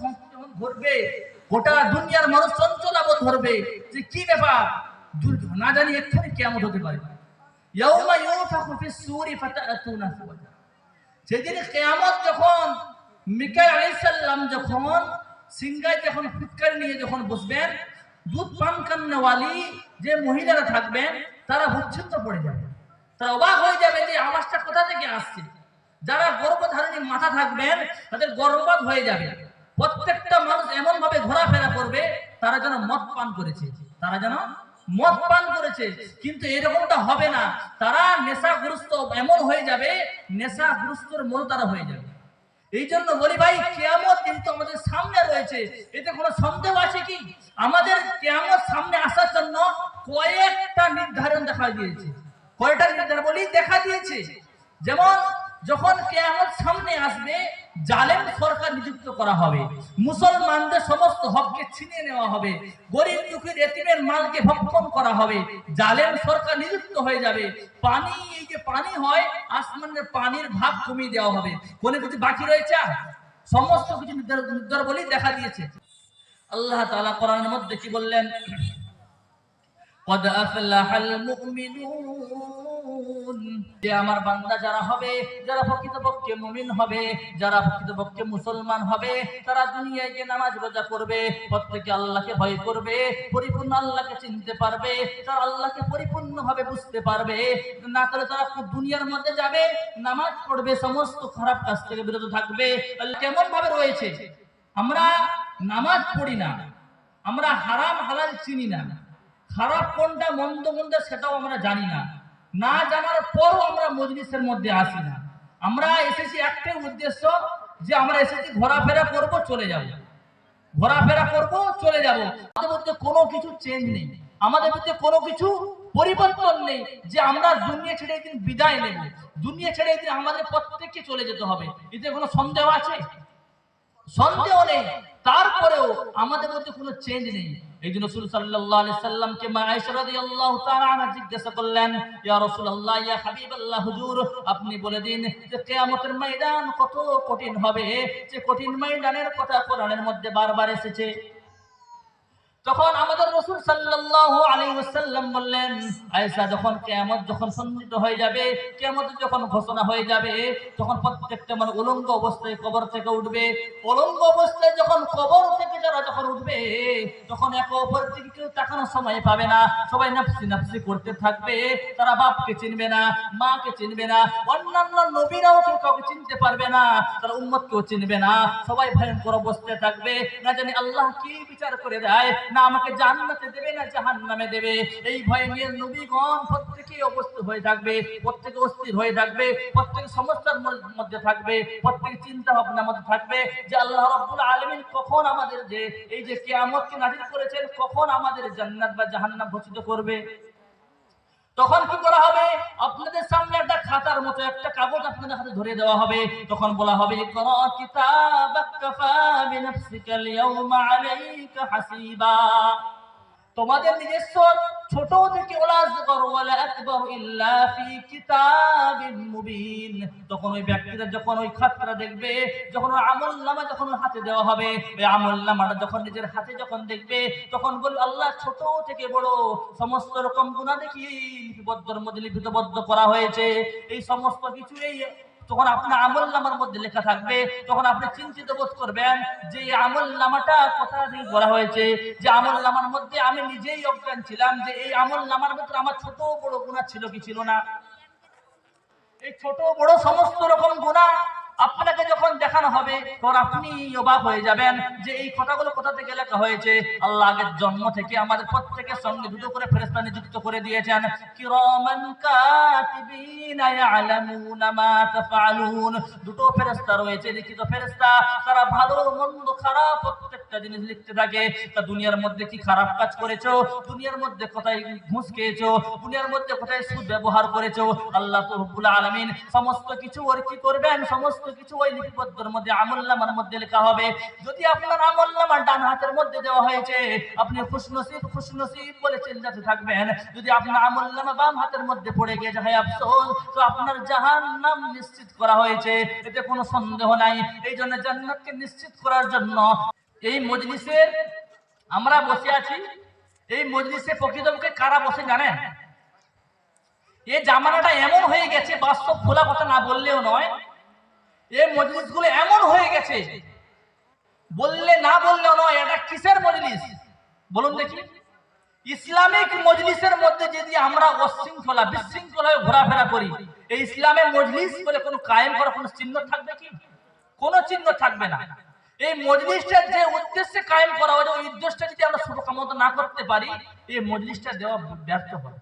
যখন ধরবে গোটা দুনিয়ার মানুষ ধরবে যে কি ব্যাপার? না জানি এক্ষুনি কেমন হতে পারে। সেদিন কেয়ামত যখন যখন যখন নিয়ে যখন বসবেন, দুধ পান কান্নাওয়ালি যে মহিলারা থাকবেন, তারা উচ্ছিন্ন পড়ে যাবে। তারা অবাক হয়ে যাবে যে আওয়াজটা কোথা থেকে আসছে? যারা গর্ভধারণী মাথা থাকবেন, তাদের গর্ভপাত হয়ে যাবে। প্রত্যেকটা মানুষ এমন ভাবে ঘোরাফেরা করবে, তারা যেন মদ পান করেছে, তারা যেন মদ পান করেছে। কিন্তু এরকমটা হবে না। তারা নেশাগ্রস্ত এমন হয়ে যাবে, নেশাগ্রস্তর মতো তারা হয়ে যাবে। এই জন্য বলি ভাই, কেয়ামত কিন্তু আমাদের সামনে রয়েছে। এতে কোনো সন্দেহ আছে কি? আমাদের কেয়ামত সামনে আসার জন্য কয়েকটা নির্ধারণ দেখা দিয়েছে। কয়টা নির্ধারণ? বলি, দেখা দিয়েছে। যেমন যখন কেয়ামত সামনে আসবে জালেম সরকার নিযুক্ত করা হবে মুসলমানদের সমস্ত হককে ছিনিয়ে নেওয়া হবে গরিব দুঃখীর এতিমের মালকে ভক্ষণ করা হবে জালেম সরকার নিযুক্ত হয়ে যাবে পানি এই যে পানি হয় আসমানের পানির ভাগ কমিয়ে দেওয়া হবে কোনো কিছু বাকি রয়েছে আর? সমস্ত কিছু নির্ধারণ নির্ধারণ বলেই দেখা দিয়েছে আল্লাহ তাআলা কোরআনের মধ্যে কি বললেন قد أفلح المؤمنون যে আমার বান্দা যারা হবে, যারা প্রকৃতপক্ষে মুমিন হবে, যারা প্রকৃতপক্ষে মুসলমান হবে, তারা দুনিয়ায় গিয়ে নামাজ রোজা করবে, প্রত্যেকে আল্লাহকে ভয় করবে, পরিপূর্ণ আল্লাহকে চিনতে পারবে, তারা আল্লাহকে পরিপূর্ণভাবে বুঝতে পারবে। না করে তারা দুনিয়ার মধ্যে যাবে, নামাজ পড়বে, সমস্ত খারাপ কাজ থেকে বিরত থাকবে। কেমন ভাবে রয়েছে? আমরা নামাজ পড়ি না, আমরা হারাম হালাল চিনি না, খারাপ কোনটা, মন্দ কোনটা সেটাও আমরা জানি না। না জানার পরও আমরা মজলিসের মধ্যে আসি না। আমরা এসেছি একটাই উদ্দেশ্য যে আমরা এসেছি ঘোরাফেরা করব, চলে যাব। ঘোরাফেরা করব, চলে যাব। আমাদের মধ্যে কোনো কিছু চেঞ্জ নেই। আমাদের মধ্যে কোনো কিছু পরিবর্তন নেই যে আমরা দুনিয়া ছেড়ে একদিন বিদায় নেব। দুনিয়া ছেড়ে একদিন আমাদের প্রত্যেককে চলে যেতে হবে। এতে কোনো সন্দেহ আছে? সন্দেহ নেই। তারপরেও আমাদের মধ্যে কোনো চেঞ্জ নেই। এই জন্য রাসূল সাল্লাল্লাহু আলাইহি সাল্লামকে মা আয়েশা রাদিয়াল্লাহু তাআলা আনহা জিজ্ঞাসা করলেন, ইয়া রাসূলুল্লাহ, ইয়া হাবিবাল্লাহ, হুজুর, আপনি বলে দিন যে কিয়ামতের ময়দান কত কঠিন হবে? যে কঠিন ময়দানের কথা কোরআনের মধ্যে বারবার এসেছে। তখন আমাদের রসুল সাল্লাল্লাহু আলাইহি ওয়াসাল্লাম বললেন, আয়েশা, যখন কিয়ামত যখন সন্নিহিত হয়ে যাবে, কিয়ামত যখন ঘোষণা হয়ে যাবে, তখন প্রত্যেকটা মানুষ উলঙ্গ অবস্থায় কবর থেকে উঠবে। উলঙ্গ অবস্থায় যখন কবর থেকে যারা যখন উঠবে, তখন এক অপরের দিকে কেউ তাকানোর সময় পাবে না। সবাই নাফসি নাফসি করতে থাকবে। তারা বাপকে চিনবে না, মাকে চিনবে না, অন্যান্য নবীরাও কেউ কাউকে চিনতে পারবে না, তারা উম্মতকেও চিনবে না। সবাই ভয়ঙ্কর অবস্থায় থাকবে। না জানি আল্লাহ কি বিচার করে দেয় না, আমাকে জান্নাতে দেবে না জাহান নামে দেবে। এই ভয়ে নিয়ে নবীগণ প্রত্যেকেই অবস্থিত হয়ে থাকবে, প্রত্যেকে অস্থির হয়ে থাকবে, প্রত্যেকে সমস্যার মধ্যে থাকবে, প্রত্যেক চিন্তা ভাবনার মধ্যে থাকবে যে আল্লাহ রব্বুল আলমিন কখন আমাদের যে এই যে কেয়ামতকে নাজির করেছেন, কখন আমাদের জান্নাত বা জাহান্নাম ঘোষিত করবে? তখন কি করা হবে? আপনাদের সামনে একটা খাতার মতো, একটা কাগজ আপনাদের হাতে ধরে দেওয়া হবে। তখন বলা হবে কোন কিতাবাক কাফা বিনাফসিকা আল-ইয়াওমা আলাইকা হাসিবা। তোমাদের নিজস্ব ছোট থেকে ওলা আসগর ওয়ালা ইল্লা ফি কিতাবিন মুবিন। তখন ওই ব্যক্তিরা যখন ওই খাতটা দেখবে, যখন ওই আমল নামা যখন হাতে দেওয়া হবে, ওই আমল নামাটা যখন নিজের হাতে যখন দেখবে, তখন বলবে, আল্লাহ ছোট থেকে বড়, সমস্ত রকম গুণা দেখি লিপিবদ্ধর মধ্যে লিপিবদ্ধ করা হয়েছে। এই সমস্ত কিছু এই তখন আপনার আমল নামার মধ্যে লেখা থাকবে তখন আপনি চিন্তিত বোধ করবেন যে আমল নামাটা কথা দিয়ে করা হয়েছে, যে আমল নামার মধ্যে আমি নিজেই অজ্ঞান ছিলাম, যে এই আমল নামার ভিতরে আমার ছোট বড় গুণা ছিল কি ছিল না? এই ছোট বড় সমস্ত রকম গুণা আপনাকে যখন দেখানো হবে তখন আপনি অবাক হয়ে যাবেন যে এই কথাগুলো কোথা থেকে লেখা হয়েছে। আল্লাহ আগের জন্ম থেকে আমাদের প্রত্যেকের সঙ্গে দুটো করে ফেরেস্তা নিযুক্ত করে দিয়েছেন। কিরামান কাতিবিনা ইয়ালামুনা মা দুটো ফেরেস্তা রয়েছে, লিখিত ফেরেস্তা তারা ভালো, মন্দ, খারাপ প্রত্যেকটা প্রত্যেকটা জিনিস লিখতে থাকে, তা দুনিয়ার মধ্যে কি খারাপ কাজ করেছ? দুনিয়ার মধ্যে কোথায় ঘুষ খেয়েছো? দুনিয়ার মধ্যে কোথায় সুদ ব্যবহার করেছ? আল্লাহ তো রব্বুল আলামিন সমস্ত কিছু ওর কি করবেন? সমস্ত কিছু ওই লিপিবদ্ধের মধ্যে, আমলনামার মধ্যে লেখা হবে। যদি আপনার আমলনামা ডান হাতের মধ্যে দেওয়া হয়েছে, আপনি খুশনসিব খুশনসিব বলে চিল্লাতে থাকবেন। যদি আপনার আমলনামা বাম হাতের মধ্যে পড়ে গিয়েছে, হয় আফসোস, তো আপনার জাহান্নাম নিশ্চিত করা হয়েছে। এতে কোনো সন্দেহ নাই। এই জন্য জান্নাতকে নিশ্চিত করার জন্য এই মজলিসের আমরা বসে আছি। এই মজলিসে প্রকৃতপক্ষে কারা বসে জানেন? এই জামানাটা এমন হয়ে গেছে বাস্তব খোলা কথা না বললেও নয়। এই মজলিসগুলো এমন হয়ে গেছে, বললে না বললেও নয়, এটা কিসের মজলিস? বলুন দেখি। ইসলামিক মজলিসের মধ্যে যদি আমরা অশৃঙ্খলা, বিশৃঙ্খলায় ঘোরাফেরা করি, এই ইসলামের মজলিস বলে কোনো কায়েম করার কোনো চিহ্ন থাকবে কি? কোনো চিহ্ন থাকবে না। এই মজলিসটা যে উদ্দেশ্যে কায়েম করা হয়েছে, ওই উদ্দেশ্যটা যদি আমরা শুভকামত না করতে পারি, এই মজলিসটা দেওয়া ব্যর্থ হবে।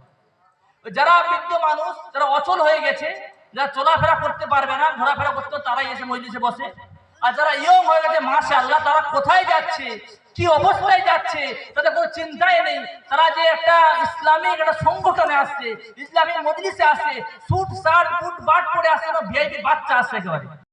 যারা বৃদ্ধ মানুষ, যারা অচল হয়ে গেছে, যারা চলাফেরা করতে পারবে না, ঘোরাফেরা করতে তারাই এসে মজলিসে বসে। আর যারা ইয়ং হয়ে গেছে মাসে আল্লাহ তারা কোথায় যাচ্ছে, কি অবস্থায় যাচ্ছে, তাদের কোনো চিন্তাই নেই। তারা যে একটা ইসলামিক একটা সংগঠনে আসছে, ইসলামিক মজলিসে আসে সুট শার্ট, বুট, বাট পরে আসে ভিআইপি বাচ্চা আসছে একেবারে।